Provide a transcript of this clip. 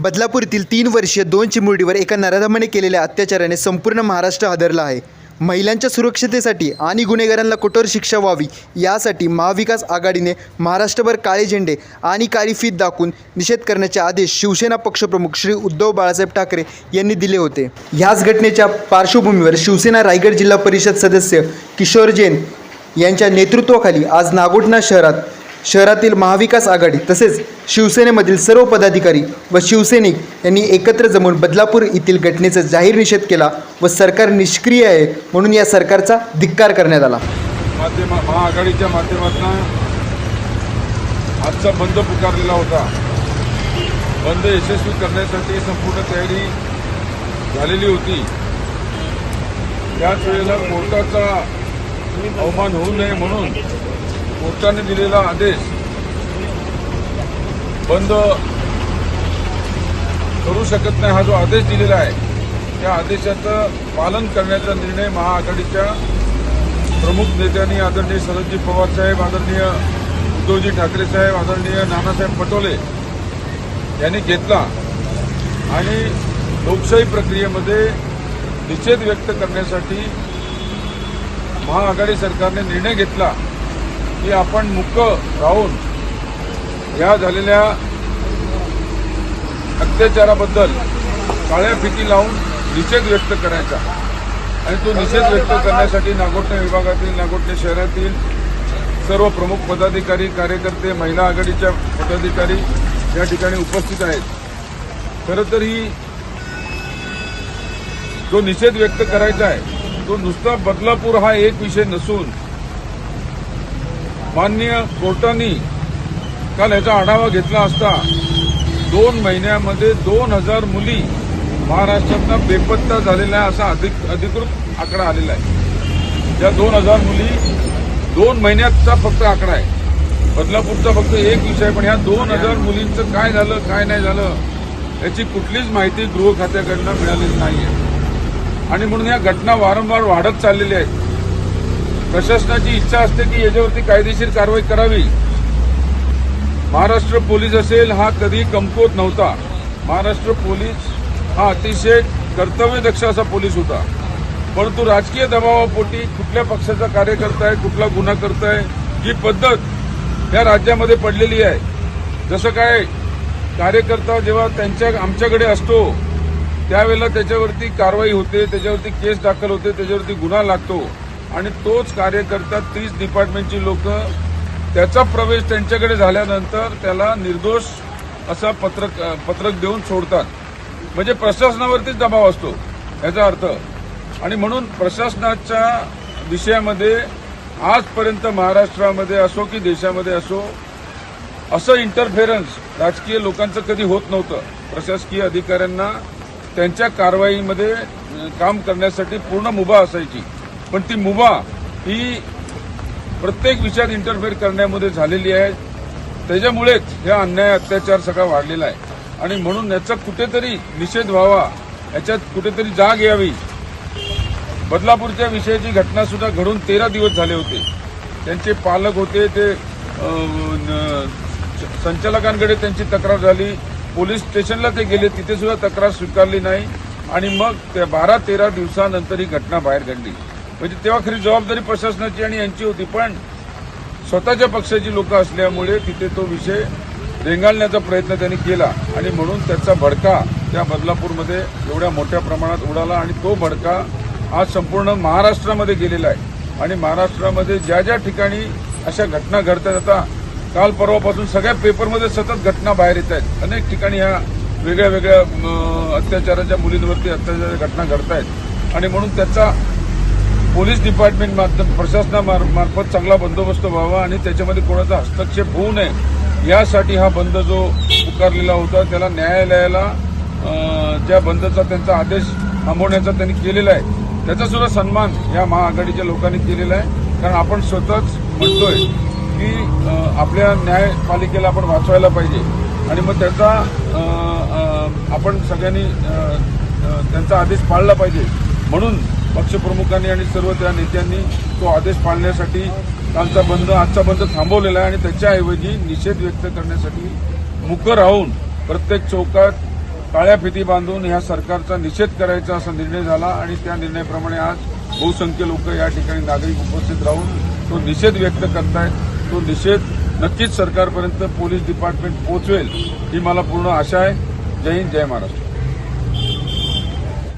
बदलापूरतील तीन वर्षीय दोन चिमुरडीवर एका नराधमाने केलेल्या अत्याचाराने संपूर्ण महाराष्ट्र हादरला आहे. महिलांच्या सुरक्षतेसाठी आणि गुन्हेगारांना कठोर शिक्षा व्हावी यासाठी महाविकास आघाडीने महाराष्ट्रभर काळे झेंडे आणि काळी फीत दाखवून निषेध करण्याचे आदेश शिवसेना पक्षप्रमुख श्री उद्धव बाळासाहेब ठाकरे यांनी दिले होते. ह्याच घटनेच्या पार्श्वभूमीवर शिवसेना रायगड जिल्हा परिषद सदस्य किशोर जैन यांच्या नेतृत्वाखाली आज नागोठणा शहरात शहरातील महाविकास आघाडी तसेच शिवसेनेमधील सर्व पदाधिकारी व शिवसैनिक यांनी एकत्र जमून बदलापूर येथील घटनेचा जाहीर निषेध केला व सरकार निष्क्रिय आहे म्हणून या सरकारचा धिक्कार करण्यात आला. माध्यम महाआघाडीच्या माध्यमातून आजचा बंद पुकारलेला होता. बंद यशस्वी करण्यासाठी संपूर्ण तयारी झालेली होती. त्याच वेळेला कोर्टाचा अवमान होऊ नये म्हणून कोर्टाने दिलेला आदेश बंद करू शकत नाही. हा जो आदेश दिलेला आहे त्या आदेशाचं पालन करण्याचा निर्णय महाआघाडीच्या प्रमुख नेत्यांनी आदरणीय शरदजी पवार साहेब आदरणीय उद्धवजी ठाकरे साहेब आदरणीय नानासाहेब पटोले यांनी घेतला आणि लोकशाही प्रक्रियेमध्ये निषेध व्यक्त करण्यासाठी महाआघाडी सरकारने निर्णय घेतला. की आपण मुक राहून या झालेल्या अत्याचाराबद्दल काळ्या फिती लावून निषेध व्यक्त करायचा. आणि तो निषेध व्यक्त करण्यासाठी नागोठणे विभागातील नागोठणे शहरातील सर्व प्रमुख पदाधिकारी कार्यकर्ते महिला आघाडीच्या पदाधिकारी या ठिकाणी उपस्थित आहेत. खरं तर ही जो निषेध व्यक्त करायचा आहे तो नुसता बदलापूर हा एक विषय नसून मान्य कोर्टाने काल याचा आढावा घेतला असता दोन महिन्यामध्ये दोन हजार मुली महाराष्ट्रातनं बेपत्ता झालेल्या असा अधिक अधिकृत आकडा आलेला आहे. या दोन हजार मुली दोन महिन्याचा फक्त आकडा आहे. बदलापूरचा फक्त एक विषय पण ह्या दोन हजार मुलींचं काय झालं काय नाही झालं याची कुठलीच माहिती गृह खात्याकडनं मिळालेली नाही आहे आणि म्हणून या घटना वारंवार वाढत चाललेल्या आहेत प्रशासनाची इच्छा असते की याच्यावरती कायदेशीर कारवाई करावी. महाराष्ट्र पोलीस असेल हा कधी कमकुवत नव्हता. महाराष्ट्र पोलीस हा अतिशय कर्तव्यदक्ष असा पोलीस होता. परंतु राजकीय दबावापोटी कुठल्या पक्षाचा कार्यकर्ता आहे कुठला गुन्हा करताय ही पद्धत या राज्यामध्ये पडलेली आहे. जसं काय कार्यकर्ता जेव्हा त्यांच्या आमच्याकडे असतो त्यावेळेला त्याच्यावरती कारवाई होते त्याच्यावरती केस दाखल होते त्याच्यावरती गुन्हा लागतो. आणि तोच कार्यकर्ता तीच डिपार्टमेंटची लोक त्याचा प्रवेश त्यांच्याकडे झाल्यानंतर त्याला निर्दोष असा पत्रक पत्रक देऊन सोडतात. म्हणजे प्रशासनावरतीच दबाव असतो याचा अर्थ. आणि म्हणून प्रशासनाच्या विषयामध्ये आजपर्यंत महाराष्ट्रामध्ये असो की देशामध्ये असो असं इंटरफेरन्स राजकीय लोकांचं कधी होत नव्हतं. प्रशासकीय अधिकाऱ्यांना त्यांच्या कारवाईमध्ये काम करण्यासाठी पूर्ण मुभा असायची. पण ती मुभा ही प्रत्येक विषयात इंटरफेअर करण्यामध्ये झालेली आहे. त्याच्यामुळेच ह्या अन्याय अत्याचार सगळा वाढलेला आहे. आणि म्हणून याचा कुठेतरी निषेध व्हावा याच्यात कुठेतरी जाग यावी. बदलापूरच्या विषयाची घटना सुद्धा घडून तेरा दिवस झाले होते. त्यांचे पालक होते ते संचालकांकडे त्यांची तक्रार झाली. पोलीस स्टेशनला ते गेले तिथे सुद्धा तक्रार स्वीकारली नाही. आणि मग त्या बारा तेरा दिवसानंतर ही घटना बाहेर घडली. म्हणजे तेव्हा खरी जबाबदारी प्रशासनाची आणि यांची होती पण स्वतःच्या पक्षाची लोक असल्यामुळे तिथे तो विषय रेंगाळण्याचा प्रयत्न त्यांनी केला. आणि म्हणून त्याचा भडका त्या बदलापूरमध्ये एवढ्या मोठ्या प्रमाणात उडाला आणि तो भडका आज संपूर्ण महाराष्ट्रामध्ये गेलेला आहे. आणि महाराष्ट्रामध्ये ज्या ज्या ठिकाणी अशा घटना घडतात आता काल परवापासून सगळ्या पेपरमध्ये सतत घटना बाहेर येत आहेत. अनेक ठिकाणी ह्या वेगळ्या वेगळ्या अत्याचाराच्या मुलींवरती अत्याचाराच्या घटना घडत आहेत आणि म्हणून त्याचा पोलीस डिपार्टमेंट माध्यम प्रशासनामार्फत चांगला बंदोबस्त व्हावा आणि त्याच्यामध्ये कोणाचा हस्तक्षेप होऊ नये यासाठी हा बंद जो पुकारलेला होता त्याला न्यायालयाला ज्या त्या बंदचा त्यांचा आदेश थांबवण्याचा त्यांनी केलेला आहे. त्याचा सुद्धा सन्मान या महाआघाडीच्या लोकांनी केलेला आहे. कारण आपण स्वतःच म्हणतोय की आपल्या न्यायपालिकेला आपण वाचवायला पाहिजे. आणि मग त्याचा आपण सगळ्यांनी त्यांचा आदेश पाळला पाहिजे. म्हणून पक्षप्रमुखांनी आणि सर्व त्या नेत्यांनी तो आदेश पाळण्यासाठी कालचा बंद आजचा बंद थांबवलेला आहे आणि त्याच्याऐवजी निषेध व्यक्त करण्यासाठी मुक राहून प्रत्येक चौकात काळ्या फिती बांधून ह्या सरकारचा निषेध करायचा असा निर्णय झाला आणि त्या निर्णयाप्रमाणे आज बहुसंख्य लोक या ठिकाणी नागरिक उपस्थित राहून तो निषेध व्यक्त करतायत. तो निषेध नक्कीच सरकारपर्यंत पोलीस डिपार्टमेंट पोहोचवेल ही मला पूर्ण आशा आहे. जय हिंद जय महाराष्ट्र.